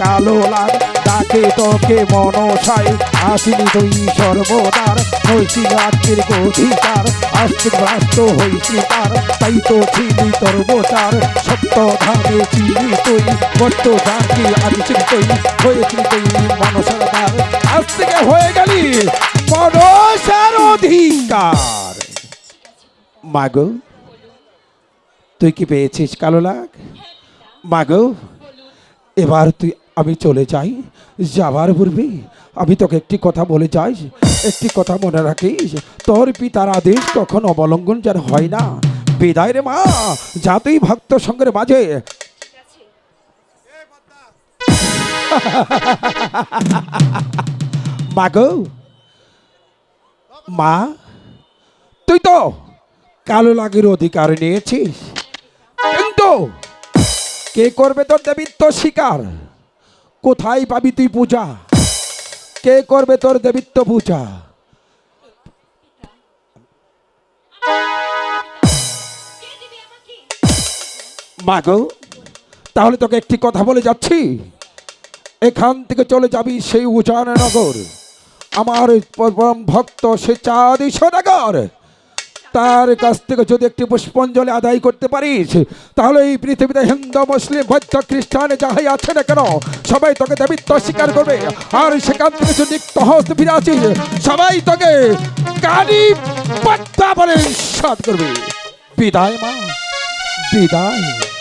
কালো লাগ ডাকে তোকে মনসাই আসিনি তুই সর্বদার হইছি রাত্রির অধিকার আস্তিক রাষ্ট্র হইছি তার তাই তো ছিলি তোর বোচার সত্য ধামে ছিলি তুই বট্ট ডাকি আদিছিল তুই হয়েছি তুই মনসার দ্বার আজ থেকে হয়ে গেলি মনসার অধিকার। মাগো, তুই কি পেয়েছিস কালো লাগ? মাগো, এবার তুই, আমি চলে যাই, যাবার পূর্বে আমি তোকে একটি কথা বলে যাই, একটি কথা মনে রাখিস, তোর পিতার আদেশ তখন অবলম্বন যেন হয় না। বিদায় রে মা, যা তুই ভক্ত সঙ্গের মাঝে। মাগো, মা, তুই তো কালো লাগের অধিকার নিয়েছিস কিন্তু কে করবে তোর দেবিত্ব শিকার? কোথায় পাবি তুই পূজা? কে করবে তোর দেবিত্ব পূজা? মাগো তাহলে তোকে একটি কথা বলে যাচ্ছি। এখান থেকে চলে যাবি সেই উজান নগর। আমার পরম ভক্ত সে চাঁদি সদাগর তার কাছ থেকে যদি একটি পুষ্পাঞ্জলি আদায় করতে পারিস, তাহলে এই পৃথিবীতে হিন্দু, মুসলিম, বৌদ্ধ, খ্রিস্টান যাহাই আছে না কেন, সবাই তোকে দেবিত্ব স্বীকার করবে। আর সেখান থেকে যদি তহস্ত ফিরে আসিস, সবাই তোকে কানি পাত্তা বলে সাত করবে। বিদায় মা, বিদায়।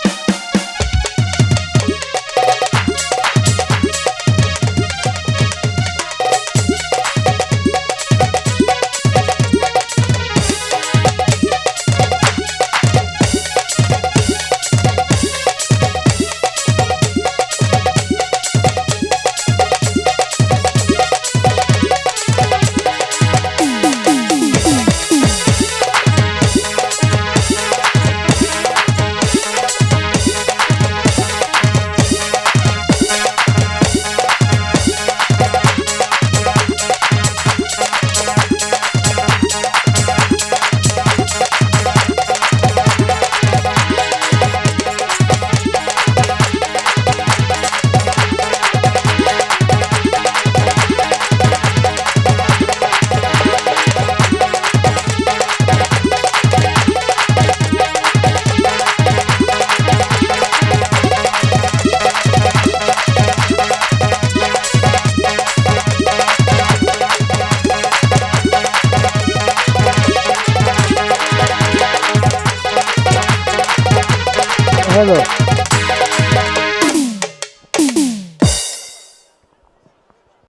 Hello.